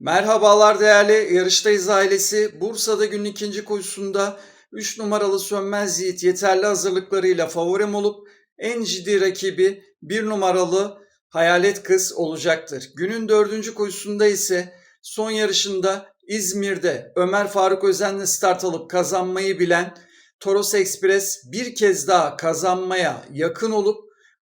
Merhabalar değerli Yarıştayız ailesi. Bursa'da günün ikinci koşusunda 3 numaralı Sönmez Yiğit yeterli hazırlıklarıyla favorim olup en ciddi rakibi 1 numaralı Hayalet Kız olacaktır. Günün dördüncü koşusunda ise son yarışında İzmir'de Ömer Faruk Özen'le start alıp kazanmayı bilen Toros Express bir kez daha kazanmaya yakın olup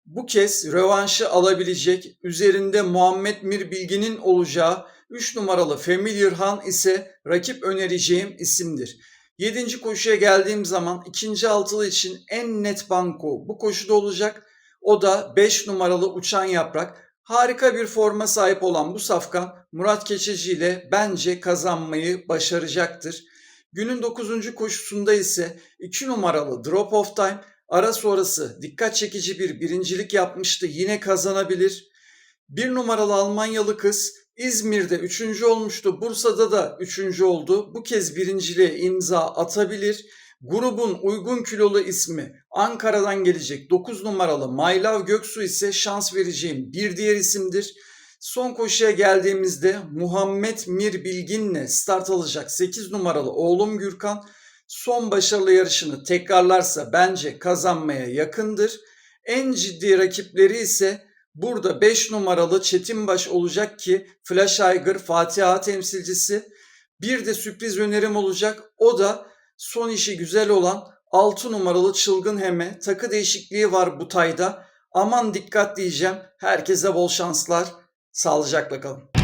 bu kez rövanşı alabilecek üzerinde Muhammed Mir Bilgin'in olacağı 3 numaralı Familiar Han ise rakip önereceğim isimdir. 7. koşuya geldiğim zaman ikinci altılı için en net banko bu koşuda olacak. O da 5 numaralı Uçan Yaprak. Harika bir forma sahip olan bu safkan Murat Keçeci ile bence kazanmayı başaracaktır. Günün 9. koşusunda ise 2 numaralı Drop of Time ara sonrası dikkat çekici bir birincilik yapmıştı. Yine kazanabilir. Bir numaralı Almanyalı kız İzmir'de üçüncü olmuştu. Bursa'da da üçüncü oldu. Bu kez birinciliğe imza atabilir. Grubun uygun kilolu ismi Ankara'dan gelecek 9 numaralı Maylav Göksu ise şans vereceğim bir diğer isimdir. Son koşuya geldiğimizde Muhammed Mir Bilgin'le start alacak 8 numaralı oğlum Gürkan son başarılı yarışını tekrarlarsa bence kazanmaya yakındır. En ciddi rakipleri ise burada 5 numaralı Çetinbaş olacak ki Flash Aygır Fatiha temsilcisi. Bir de sürpriz önerim olacak. O da son işi güzel olan 6 numaralı Çılgın Heme. Takı değişikliği var bu tayda. Aman dikkat diyeceğim. Herkese bol şanslar. Sağlıcakla kalın.